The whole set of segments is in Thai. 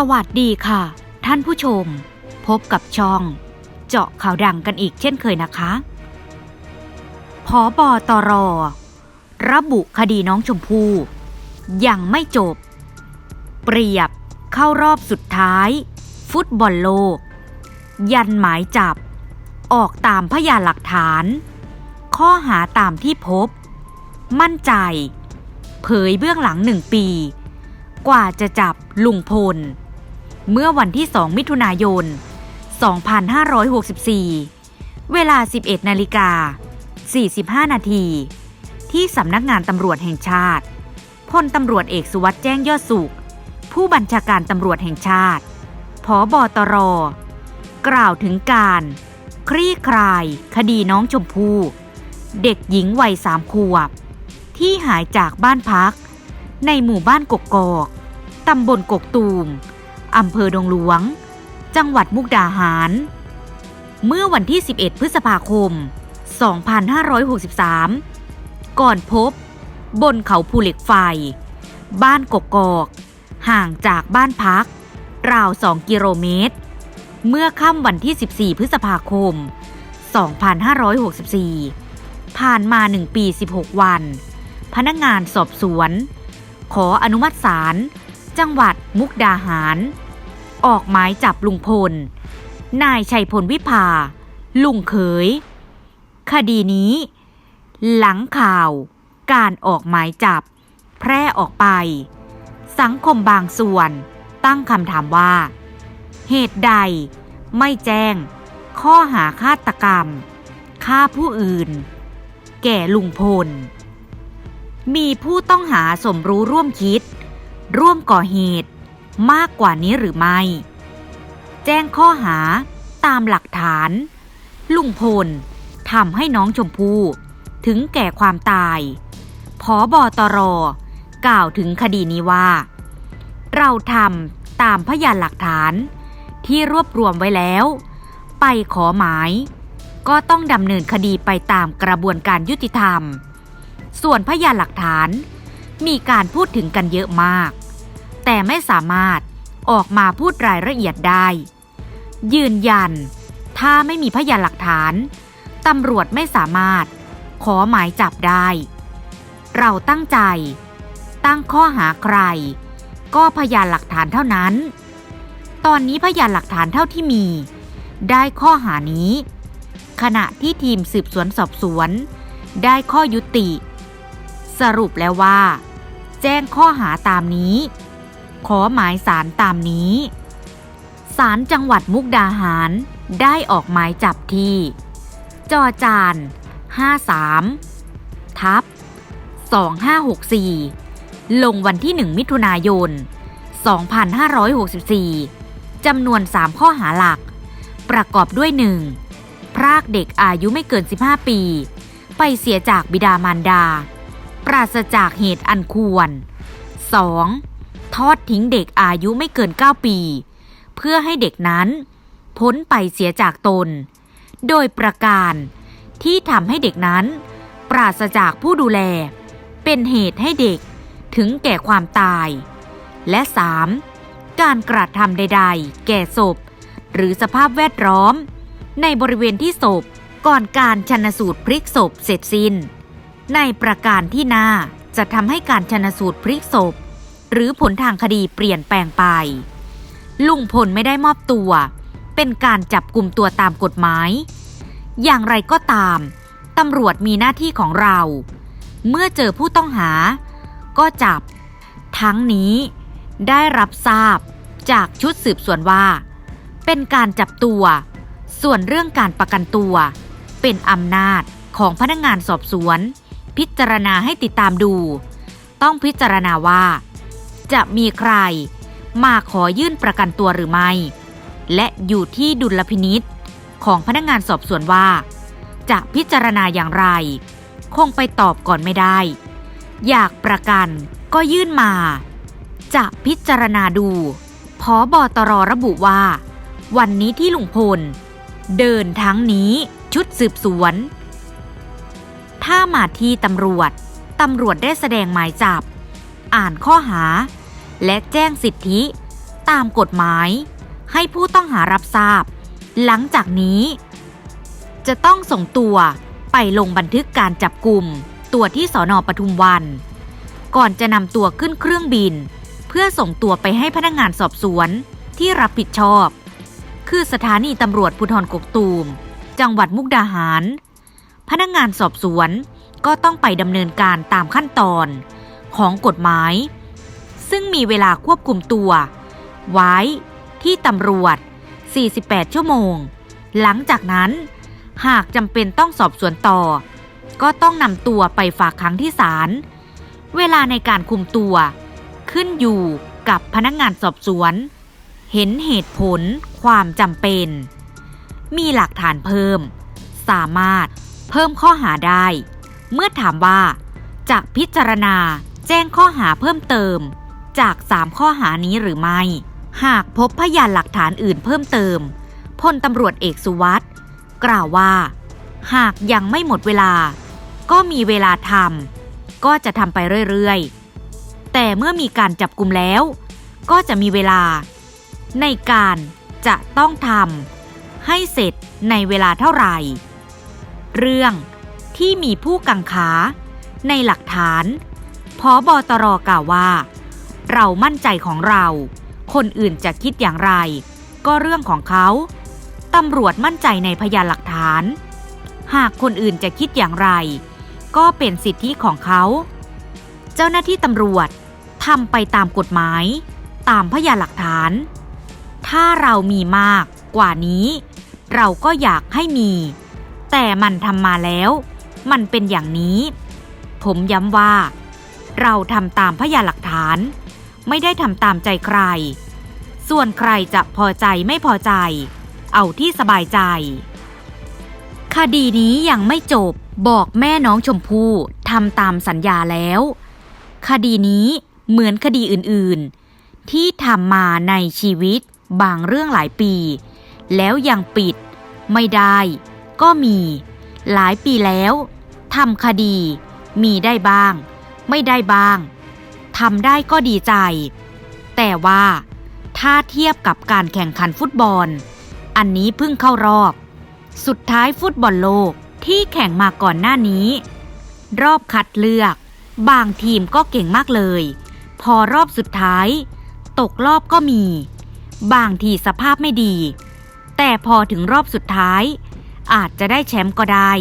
สวัสดีค่ะ ท่านผู้ชม พบกับช่อง เจาะข่าวดังกันอีกเช่นเคยนะคะพอบอตร ระบุคดีน้องชมพู่ยังไม่จบ เปรียบเข้ารอบสุดท้าย ฟุตบอลโลก ยันหมายจับ ออกตามพยานหลักฐาน ข้อหาตามที่พบ มั่นใจ เผยเบื้องหลังหนึ่งปี กว่าจะจับลุงพล เมื่อวันที่ 2 มิถุนายน 2564 เวลา 11 นาฬิกา 45 นาที ที่สำนักงานตำรวจแห่งชาติ พลตำรวจเอกสุวัสด์แจ้งยอดสุข ผู้บัญชาการตำรวจแห่งชาติผอบอตร กล่าวถึงการ คลี่คลาย คดีน้องชมพู่เด็กหญิงวัยสามขวบ ที่หายจากบ้านพัก ในหมู่บ้านกกอก ตำบลกกตูม อำเภอดงหลวง จังหวัดมุกดาหาร เมื่อวันที่ 11 พฤษภาคม 2563 ก่อนพบ บนเขาภูเหล็กไฟ บ้านกกอก ห่างจากบ้านพัก ราว 2 กิโลเมตร เมื่อค่ำวันที่ 14 พฤษภาคม 2564 ผ่านมา 1 ปี 16 วัน พนักงานสอบสวน ขออนุมัติศาลจังหวัด มุกดาหาร ออกหมายจับลุงพล นายชัยพลวิภา ลุงเขย คดีนี้ หลังข่าว การออกหมายจับ แพร่ออกไป สังคมบางส่วนตั้งคำถามว่า เหตุใดไม่แจ้ง ข้อหาฆาตกรรมฆ่าผู้อื่น แก่ลุงพล มีผู้ต้องหาสมรู้ร่วมคิด ร่วมก่อเหตุ มากกว่านี้หรือไม่ แจ้งข้อหาตามหลักฐาน ลุงพลทำให้น้องชมพู่ถึงแก่ความตายผอบอตรกล่าวถึงคดีนี้ว่า เราทำตามพยานหลักฐานที่รวบรวมไว้แล้ว ไปขอหมาย ก็ต้องดำเนินคดีไปตามกระบวนการยุติธรรม ส่วนพยานหลักฐานมีการพูดถึงกันเยอะมาก แต่ไม่สามารถออกมาพูดรายละเอียดได้ ยืนยัน ถ้าไม่มีพยานหลักฐานตำรวจไม่สามารถ ขอหมายจับได้ เราตั้งใจ ตั้งข้อหาใคร ก็พยานหลักฐานเท่านั้น ตอนนี้พยานหลักฐานเท่าที่มี ได้ข้อหานี้ ขณะที่ทีมสืบสวนสอบสวน ได้ข้อยุติ สรุปแล้วว่า แจ้งข้อหาตามนี้ ขอหมายสารตามนี้ศาลจังหวัดมุกดาหารได้ออกหมายจับที่ จอจาน 53 ทับ 2564 ลงวันที่ 1 มิถุนายน 2564 จำนวน 3 ข้อหาหลัก ประกอบด้วย 1. พรากเด็กอายุไม่เกิน 15 ปี ไปเสียจากบิดามารดา ปราศจากเหตุอันควร 2. ทอดทิ้งเด็กอายุไม่เกิน 9 ปี เพื่อให้เด็กนั้นพ้นไปเสียจากตน โดยประการที่ทำให้เด็กนั้น ปราศจากผู้ดูแล เป็นเหตุให้เด็กถึงแก่ความตาย และ 3. การกระทำใด ๆ แก่ศพ หรือสภาพแวดล้อม ในบริเวณที่ศพก่อนการชนสูตรพลิกศพเสร็จสิ้น ในประการที่น่าจะทำให้การชนสูตรพลิกศพ หรือผลทางคดีเปลี่ยนแปลงไป ลุงพลไม่ได้มอบตัว เป็นการจับกลุ่มตัวตามกฎหมาย อย่างไรก็ตามตำรวจมีหน้าที่ของเรา เมื่อเจอผู้ต้องหา ก็จับ ทั้งนี้ได้รับทราบจากชุดสืบสวนว่า เป็นการจับตัว ส่วนเรื่องการประกันตัว เป็นอำนาจของพนักงานสอบสวน พิจารณาให้ติดตามดู ต้องพิจารณาว่า จะมีใคร มาขอยื่นประกันตัวหรือไม่ และอยู่ที่ดุลพินิษของพนักงานสอบสวนว่า จะพิจารณาอย่างไร คงไปตอบก่อนไม่ได้ อยากประกันก็ยื่นมา จะพิจารณาดูพอบอตรระบุว่า วันนี้ที่ลุงพล เดินทั้งนี้ชุดสืบสวน ถ้ามาที่ตำรวจ ตำรวจได้แสดงหมายจับ อ่านข้อหา และแจ้งสิทธิ ตามกฎหมาย ให้ผู้ต้องหารับทราบ หลังจากนี้ จะต้องส่งตัวไปลงบันทึกการจับกลุ่มตัวที่สอนอปทุมวัน ก่อนจะนำตัวขึ้นเครื่องบิน เพื่อส่งตัวไปให้พนักงานสอบสวนที่รับผิดชอบ คือสถานีตำรวจภูธรกกตูม จังหวัดมุกดาหาร พนักงานสอบสวนก็ต้องไปดำเนินการตามขั้นตอนของกฎหมาย ซึ่งมีเวลาควบคุมตัว ไว้ที่ตำรวจ 48 ชั่วโมง หลังจากนั้น หากจำเป็นต้องสอบสวนต่อ ก็ต้องนำตัวไปฝากขังที่ศาล เวลาในการคุมตัว ขึ้นอยู่กับพนักงานสอบสวน เห็นเหตุผลความจำเป็น มีหลักฐานเพิ่ม สามารถเพิ่มข้อหาได้ เมื่อถามว่าจะพิจารณาแจ้งข้อหาเพิ่มเติม จาก 3 ข้อหานี้หรือไม่ หากพบพยานหลักฐานอื่นเพิ่มเติมพลตำรวจเอกสุวัสด์กล่าวว่า หากยังไม่หมดเวลา ก็มีเวลาทำก็จะทำไปเรื่อยๆ แต่เมื่อมีการจับกลุ่มแล้ว ก็จะมีเวลา ในการจะต้องทำให้เสร็จในเวลาเท่าไหร่ เรื่องที่มีผู้กังขาในหลักฐานพอบอตรกล่าวว่า เรามั่นใจของเรา คนอื่นจะคิดอย่างไร ก็เรื่องของเขาตำรวจมั่นใจในพยานหลักฐาน หากคนอื่นจะคิดอย่างไร ก็เป็นสิทธิของเขา เจ้าหน้าที่ตำรวจทำไปตามกฎหมาย ตามพยานหลักฐาน ถ้าเรามีมากกว่านี้ เราก็อยากให้มี แต่มันทำมาแล้ว มันเป็นอย่างนี้ ผมย้ำว่า เราทำตามพยานหลักฐาน ไม่ได้ทำตามใจใคร ส่วนใครจะพอใจไม่พอใจ เอาที่สบายใจ คดีนี้ยังไม่จบบอกแม่น้องชมพู่ทำตามสัญญาแล้ว คดีนี้เหมือนคดีอื่นๆ ที่ทำมาในชีวิตบางเรื่องหลายปี แล้วยังปิด ไม่ได้ ก็มี หลายปีแล้วทำคดี มีได้บ้าง ไม่ได้บ้าง ทำได้ก็ดีใจ แต่ว่าถ้าเทียบกับการแข่งขันฟุตบอล อันนี้เพิ่งเข้ารอบ สุดท้ายฟุตบอลโลกที่แข่งมาก่อนหน้านี้ รอบคัดเลือก บางทีมก็เก่งมากเลย พอรอบสุดท้าย ตกรอบก็มี บางทีสภาพไม่ดี แต่พอถึงรอบสุดท้าย อาจจะได้แชมป์ก็ได้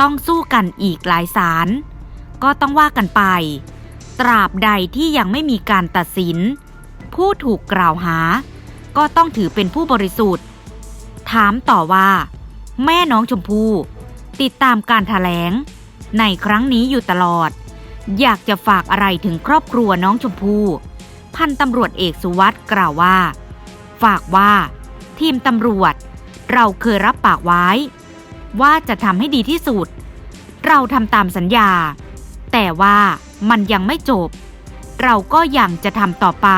ต้องสู้กันอีกหลายศาลก็ต้องว่ากันไป ตราบใดที่ยังไม่มีการตัดสิน ผู้ถูกกล่าวหา ก็ต้องถือเป็นผู้บริสุทธิ์ ถามต่อว่า แม่น้องชมพู่ติดตามการถแถลง ในครั้งนี้อยู่ตลอด อยากจะฝากอะไรถึงครอบครัวน้องชมพู่พันตำรวจเอกสุวัสด์กล่าวว่า ฝากว่า ทีมตำรวจ เราเคยรับปากไว้ ว่าจะทำให้ดีที่สุด เราทำตามสัญญา แต่ว่า มันยังไม่จบ เราก็ยังจะทำต่อไป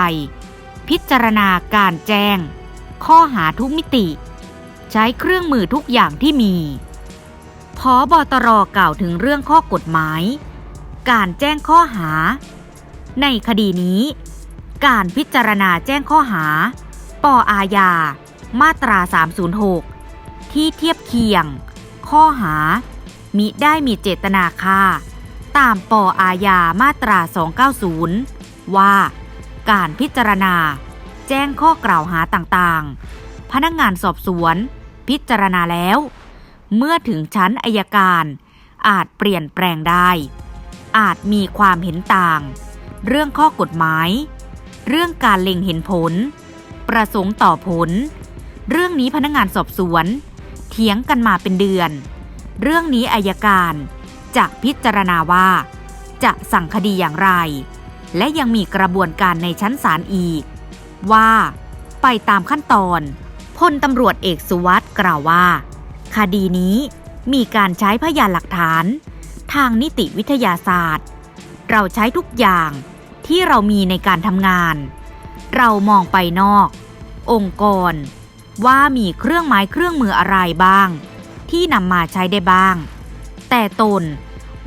พิจารณาการแจ้ง ข้อหาทุกมิติ ใช้เครื่องมือทุกอย่างที่มีพอบอตรกล่าวถึงเรื่องข้อกฎหมาย การแจ้งข้อหา ในคดีนี้ การพิจารณาแจ้งข้อหา ปออาญา มาตรา 306 ที่เทียบเคียง ข้อหามิได้มีเจตนาฆ่า ตามปออาญามาตรา 290 ว่า การพิจารณา แจ้งข้อกล่าวหาต่างๆ พนักงานสอบสวน พิจารณาแล้ว เมื่อถึงชั้นอายการ อาจเปลี่ยนแปลงได้ อาจมีความเห็นต่าง เรื่องข้อกฎหมาย เรื่องการเล็งเห็นผล ประสงค์ต่อผล เรื่องนี้พนักงานสอบสวน เถียงกันมาเป็นเดือน เรื่องนี้อายการ จะพิจารณาว่า จะสั่งคดีอย่างไร และยังมีกระบวนการในชั้นศาลอีก ว่า ไปตามขั้นตอนพลตำรวจเอกสุวัสด์กล่าวว่า คดีนี้มีการใช้พยานหลักฐาน ทางนิติวิทยาศาสตร์ เราใช้ทุกอย่างที่เรามีในการทำงาน เรามองไปนอก องค์กร ว่ามีเครื่องไม้เครื่องมืออะไรบ้าง ที่นำมาใช้ได้บ้าง แต่ตน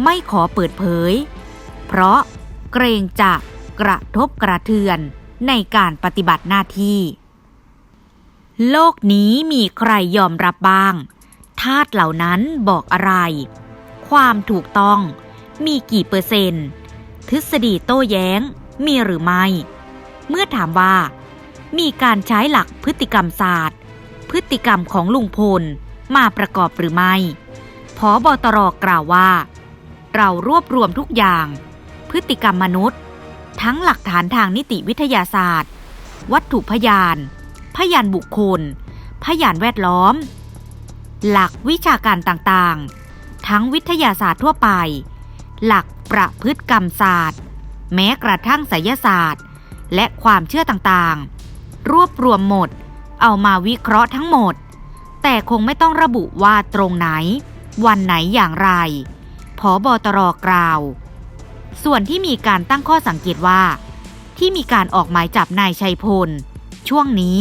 ไม่ขอเปิดเผย เพราะเกรงจะกระทบกระเทือนในการปฏิบัติหน้าที่ โลกนี้มีใครยอมรับบ้างธาตุเหล่านั้นบอกอะไร ความถูกต้องมีกี่เปอร์เซนต์ ทฤษฎีโต้แย้งมีหรือไม่ เมื่อถามว่า มีการใช้หลักพฤติกรรมศาสตร์ พฤติกรรมของลุงพลมาประกอบหรือไม่ พอบอตรกล่าวว่า เรารวบรวมทุกอย่าง พฤติกรรมมนุษย์ ทั้งหลักฐานทางนิติวิทยาศาสตร์ วัตถุพยาน พยานบุคคล พยานแวดล้อม หลักวิชาการต่างๆ ทั้งวิทยาศาสตร์ทั่วไป หลักประพฤติกรรมศาสตร์ แม้กระทั่งไสยศาสตร์ และความเชื่อต่างๆ รวบรวมหมด เอามาวิเคราะห์ทั้งหมด แต่คงไม่ต้องระบุว่าตรงไหน วันไหนอย่างไรผอบอตรกล่าว ส่วนที่มีการตั้งข้อสังเกตว่า ที่มีการออกหมายจับนายชัยพล ช่วงนี้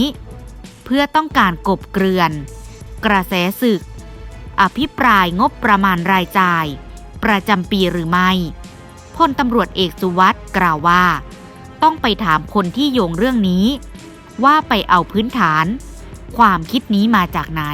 เพื่อต้องการกบเกลื่อน กระแสศึก อภิปรายงบประมาณรายจ่าย ประจำปีหรือไม่พลตำรวจเอกสุวัสด์กล่าวว่า ต้องไปถามคนที่โยงเรื่องนี้ ว่าไปเอาพื้นฐาน ความคิดนี้มาจากไหน